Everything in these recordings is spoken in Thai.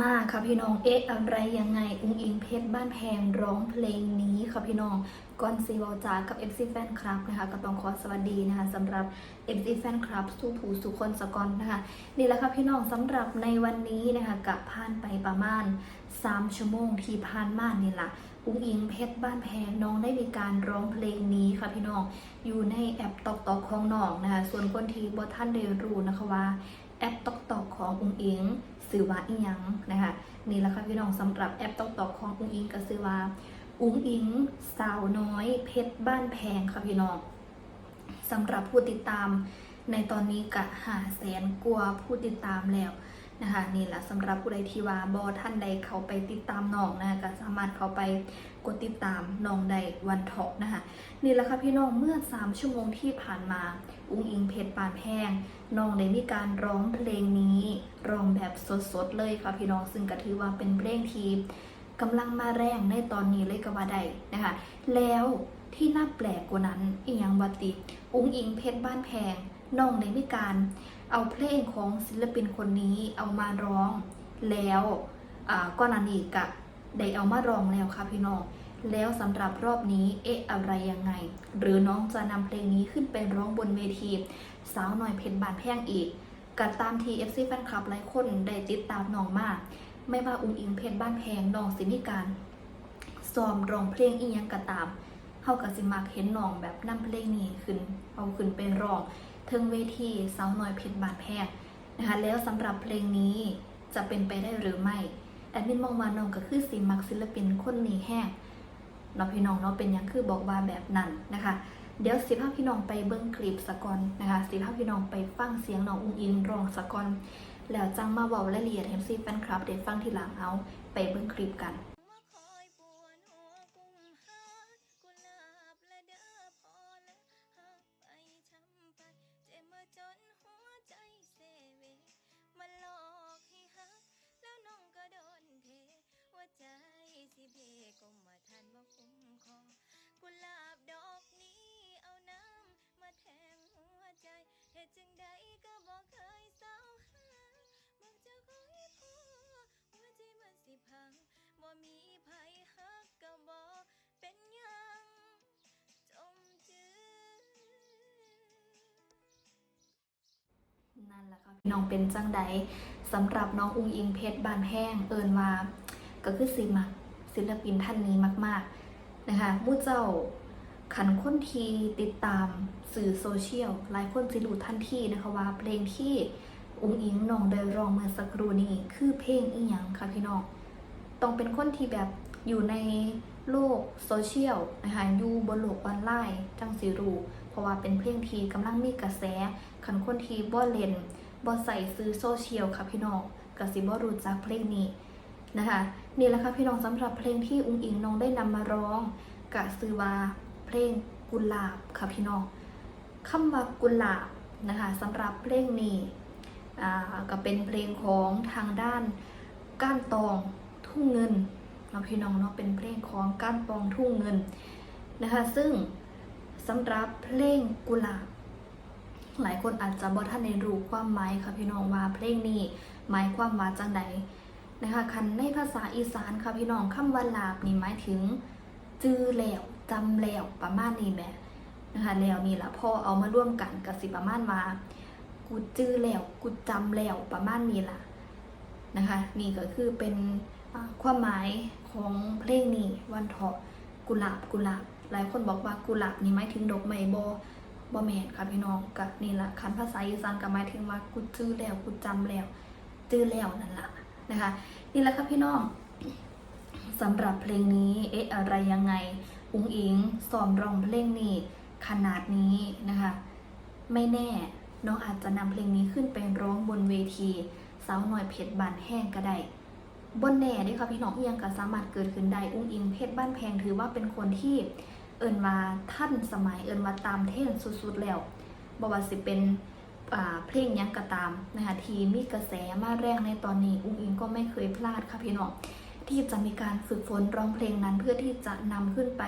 มาค่ะพี่น้อง เอ๊ะอะไรยังไง อุ้งอิงเพชรบ้านแพงร้องเพลงนี้ค่ะพี่น้องก่อนซีวอลจากับ FC แฟนคลับนะคะก็ต้องขอสวัสดีนะคะสำหรับ FC แฟนคลับสู้ผู้สุคนสกอนนะคะนี่แหละค่ะพี่น้องสำหรับในวันนี้นะคะกับผ่านไปประมาณ 3 ชั่วโมงที่ผ่านมานี่แหละอุ้งอิงเพชรบ้านแพงน้องได้มีการร้องเพลงนี้ค่ะพี่น้องอยู่ในแอปตอกตอกของน้องนะคะส่วนคนที่บท่านได้รู้นะคะว่าแอปตอกตอกของอุ้งอิง ซื้อว่าอีหยังนะคะนี่แหละค่ะพี่น้องสำหรับแอปตอกตอกของอุ้งอิงก็ซื้อว่าอุ้งอิงสาวน้อย เพชรบ้านแพงค่ะพี่น้องสำหรับผู้ติดตามในตอนนี้กะหาแสนกลัวผู้ติดตามแล้ว นะคะนี่แหละสำหรับผู้ใดที่ว่าบอท่านใดเขาไปติดตามน้องนะคะก็สามารถเขาไปกดติดตามน้องได้วันท็อปนะคะนี่แหละค่ะพี่น้องเมื่อ 3 ชั่วโมงที่ผ่านมา อุ้งอิงเพชรปานแพงน้องได้มีการร้องเพลงนี้ร้องแบบสดๆเลยค่ะพี่น้องซึ่งก็ถือว่าเป็นเพลงที่กำลังมาแรงในตอนนี้เลยก็ว่าได้นะคะแล้วที่น่าแปลกกว่านั้นอีกอย่างวัติ อุ้งอิงเพชรบ้านแพงน้องได้มีการ เอาเพลงของศิลปินคนนี้เอามาร้องแล้วก่อนหน้านี้ก็ได้เอามาร้องแล้วค่ะพี่น้องแล้วสำหรับรอบนี้เอ๊ะอะไรยังไง หรือน้องจะนำเพลงนี้ขึ้นไปร้องบนเวที สาวหน่อยเพชรบานแพงอีกกัตามทีเอฟซีแฟนคลับหลายคนได้ติดตามน้องมาก ไม่ว่าอุ้งอิงเพชรบ้านแพงน้องสิมีการซ้อมร้องเพลงอีหยังก็ตามเฮากับสิมักเห็นน้องแบบนำเพลงนี้ขึ้นเอาขึ้นเป็นร้อง ถึงเวทีสาวน่อยเพชรบานแพงนะคะแล้วสำหรับเพลงนี้จะเป็นไปได้หรือไม่แอดมินมองว่าน้องก็คือสิมักศิลปินคนนี้แห้งเนาะพี่น้องเนาะเป็นยังคือบอกว่าแบบนั้นนะคะเดี๋ยวสิพาพี่น้องไปเบิ้งคลิปสะก่อนนะคะสิพาพี่น้องไปฟังเสียงน้องอุ้งอิงร้องสะก่อนแล้วจังมาเว้ารายละเอียดให้ซีแฟนคลับได้ฟังทีหลังเอาไปเบิ้งคลิปกัน เพก็มาทันว่าคุ้มคองกุหลาบดอกนี้เอาน้ำมาแทงหัวใจเหตุจึงใดก็บอกเคยเศร้าหาบอกเจะคอยพอหัวใจมันสิพังบ่มีภัยฮักก็บ่เป็นยังจมจือนั่นแหละค่ะพี่น้องเป็นจังใดสำหรับน้องอุงอิงเพชรบานแห้งเอิญมาก็คือสิมัก ศิลปินท่านนี้มาก ๆ นะคะมู่เจ้าขันค้นทีติดตามสื่อโซเชียลหลายคนสิรู้ทันทีนะคะว่าเพลงที่อุ้งอิงน้องได้ร้องเมื่อสักครู่นี้คือเพลงอีหยังค่ะพี่น้องต้องเป็นคนที่แบบอยู่ในโลกโซเชียลนะคะอยู่บนโลกออนไลน์จังสิรู้เพราะว่าเป็นเพลงที่กำลังมีกระแสขันคนที่บ่เล่นบ่ใส่ซื้อโซเชียลค่ะพี่น้องก็สิบ่รู้จักเพลงนี้นะคะ นี่แหละค่ะพี่น้องสำหรับเพลงที่อุ้งอิงน้องได้นำมาร้องกะซื้อวาเพลงกุหลาบค่ะพี่น้องคำว่ากุหลาบนะคะสำหรับเพลงนี้ก็เป็นเพลงของทางด้านก้านตองทุ่งเงินเนาะพี่น้องเนาะเป็นเพลงของก้านตองทุ่งเงินนะคะซึ่งสำหรับเพลงกุหลาบหลายคนอาจจะบ่ท่านได้รู้ความหมายค่ะพี่น้องว่าเพลงนี้หมายความว่าจังใด นะคะคันในภาษาอีสานค่ะพี่น้องคำว่าลาบนี่หมายถึง จื้อแล้วจำแล้วประมาณนี้แหมนะคะแล้วนี่ล่ะพอเอามาร่วมกันกับสิประมาณว่ากูจื้อแล้วกูจำแล้วประมาณนี้ล่ะนะคะนี่ก็คือเป็นความหมายของเพลงนี้วันเถาะกุหลาบกุหลาบหลายคนบอกว่ากุหลาบนี่หมายถึงดอกไม้โบอบอแมนค่ะพี่น้องกับนี่ละคันภาษาอีสานก็หมายถึงว่ากูจื้อแล้วกูจำแล้วจื้อแล้วนั่นละ นะคะ นี่แหละครับพี่น้องสำหรับเพลงนี้เอ๊ะอะไรยังไงอุ้งอิงซ้อมร้องเพลงนี้ขนาดนี้นะคะ ไม่แน่น้องอาจจะนำเพลงนี้ขึ้นไปร้องบนเวทีสาวหน่อยเพชรบานแห้งก็ได้บนแน่ด้อค่ะพี่น้องเอียงก็สามารถเกิดขึ้นได้อุ้งอิงเพชรบ้านแพงถือว่าเป็นคนที่เอินว่าท่านสมัยเอินว่าตามเทรนสุดๆแล้วบว่าสิเป็น เพลงยังก็ตามนะคะทีมีกระแสมาแรงในตอนนี้ อุ้งอิงก็ไม่เคยพลาดค่ะพี่น้องที่จะมีการฝึกฝนร้องเพลงนั้นเพื่อที่จะนำขึ้นไป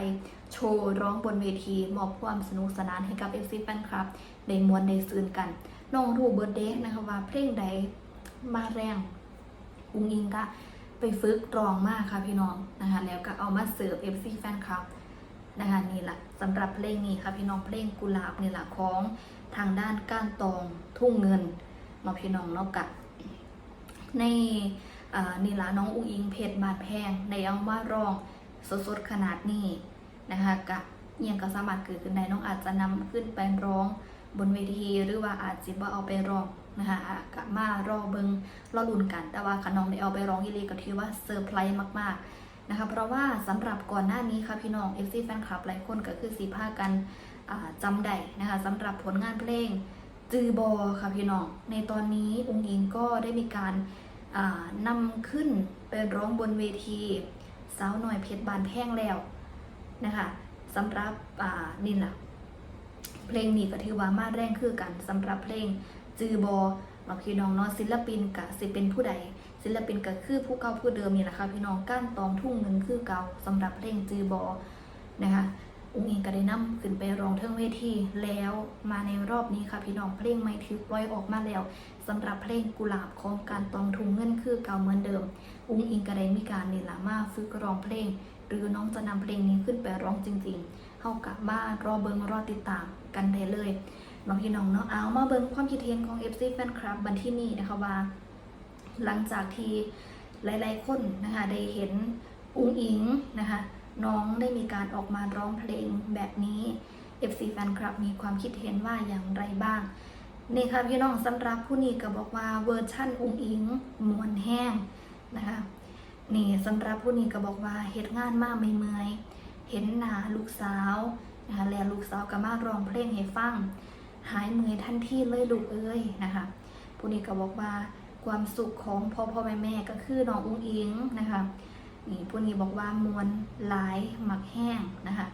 โชว์ร้องบนเวทีมอบความสนุกสนานให้กับ FC แฟนคลับได้มวนได้ซืนกันน้องรูเบิร์ดเดย์นะคะว่าเพลงใดมาแรงอุ้งอิงก็ไปฝึกร้องมากค่ะพี่น้องนะคะแล้วก็เอามาเสิร์ฟ FC แฟนคลับ นะคะนี่แหละสำหรับเพลงนี้ค่ะพี่น้องเพลงกุหลาบนี่แหละของทางด้านก้านตองทุ่งเงินเนาะพี่น้องเนาะกะในนี่ละน้องอุ้งอิงเพชรบาดแพงในเอามาร้องสดๆขนาดนี้นะคะกะเอียงก็สามารถเกิดขึ้นได้น้องอาจจะนำขึ้นไปร้องบนเวทีหรือว่าอาจจะว่าเอาไปร้องนะคะอะกะมารอเบิงรอลุนกัน แต่ว่าขน้องได้เอาไปร้องอีหลีก็ถือว่าเซอร์ไพรส์มากๆ นะคะเพราะว่าสำหรับก่อนหน้านี้ค่ะพี่น้อง FC แฟนคลับหลายคนก็คือสีผ้ากันอ่าจำได้นะคะสำหรับผลงานเพลงจือบอค่ะพี่น้องในตอนนี้องค์หญิงก็ได้มีการอ่านำขึ้นไปร้องบนเวทีสาวหน่อยเพชรบานแพงแล้วนะคะสำหรับนี่แหละเพลงนี้ก็ถือว่ามาแรงคือกันสำหรับเพลงจือบอเราพี่น้องเนาะศิลปินกับสิเป็นผู้ใด ศิลปินก็คือผู้เก่าผู้เดิมนี่แหละค่ะพี่น้องก้านตองทุ่งเงินคือเก่าสำหรับเพลงจือบอนะคะอุ้งอิงก็ได้นำขึ้นไปร้องเทิงเวทีแล้วมาในรอบนี้ค่ะพี่น้องเพลงไม่ถือปล่อยออกมาแล้วสำหรับเพลงกุหลาบของการตองทุงเงินคือเก่าเหมือนเดิม อุ้งอิงก็ได้มีการเนี่ละมาฝึกร้องเพลง หรือน้องจะนำเพลงนี้ขึ้นไปร้องจริงๆเฮากับมานรอเบิงรอติดตามกันได้เลยน้องพี่น้องเนาะเอามาเบิงความคิดเห็นของ FC Fan Club บันที่นี่นะคะว่า หลังจากที่หลาย ๆ คนนะคะได้เห็นอุ้งอิงนะคะน้องได้มีการออกมาร้องเพลงแบบนี้ FC Fan Club มีความคิดเห็นว่าอย่างไรบ้างนี่ค่ะพี่น้องสำหรับผู้นี้ก็บอกว่าเวอร์ชั่นอุ้งอิงมวนแห้งนะคะนี่สำหรับผู้นี้ก็บอกว่าเฮ็ดงานมากไม่เมื่อยเห็นหน้าลูกสาวนะคะแล้วลูกสาวก็มาร้องเพลงให้ฟัง หายเมื่อยทันทีเลยลูกเอ้ยนะคะผู้นี้ก็บอกว่า ความสุขของพ่อพ่อแม่แม่ก็คือน้องอุ้งอิงนะคะนี่ผู้นี้บอกว่ามวลหลายหมักแห้งนะคะ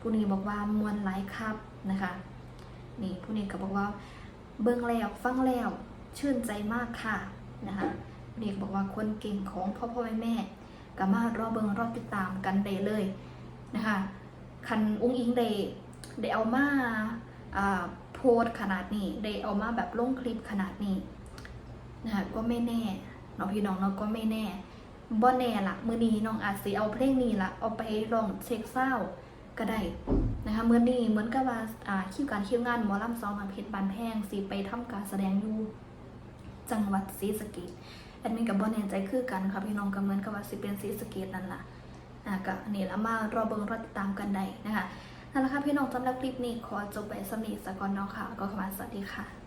ผู้นี้บอกว่ามวลหลายครับนะคะนี่ผู้นี้ก็บอกว่าเบิ่งแล้วฟังแล้วชื่นใจมากค่ะนะคะผู้นี้ก็บอกว่าคนเก่งของพ่อพ่อแม่แม่ก็มารอเบิงรอติดตามกันได้เลยนะคะคันอุ้งอิงได้ได้เอามาโพสขนาดนี้ได้เอามาแบบลงคลิปขนาดนี้ นะคะก็ไม่แน่เนาะพี่น้องเนาะก็ไม่แน่บ่แน่ละมือนี้น้องอาจสิเอาเพลงนี้ละเอาไปลองเช็คเศร้าก็ได้นะคะมือนี้เหมือนกับว่าอ่าคิวการคิวงานหมอลำซองน้ำเพชรบานแพงสิไปทำการแสดงอยู่จังหวัดศรีสะเกษแอดมินกับบ่แน่ใจคือกันค่ะพี่น้องก็เหมือนกับว่าสิเป็นศรีสะเกษนั่นล่ะอ่าก็นี่ละมารอเบิงรอติดตามกันได้นะคะนั่นแหละค่ะพี่น้องสำหรับคลิปนี้ขอจบไปสำนีสกอนเนาะค่ะ ก็ขอมาสวัสดีค่ะ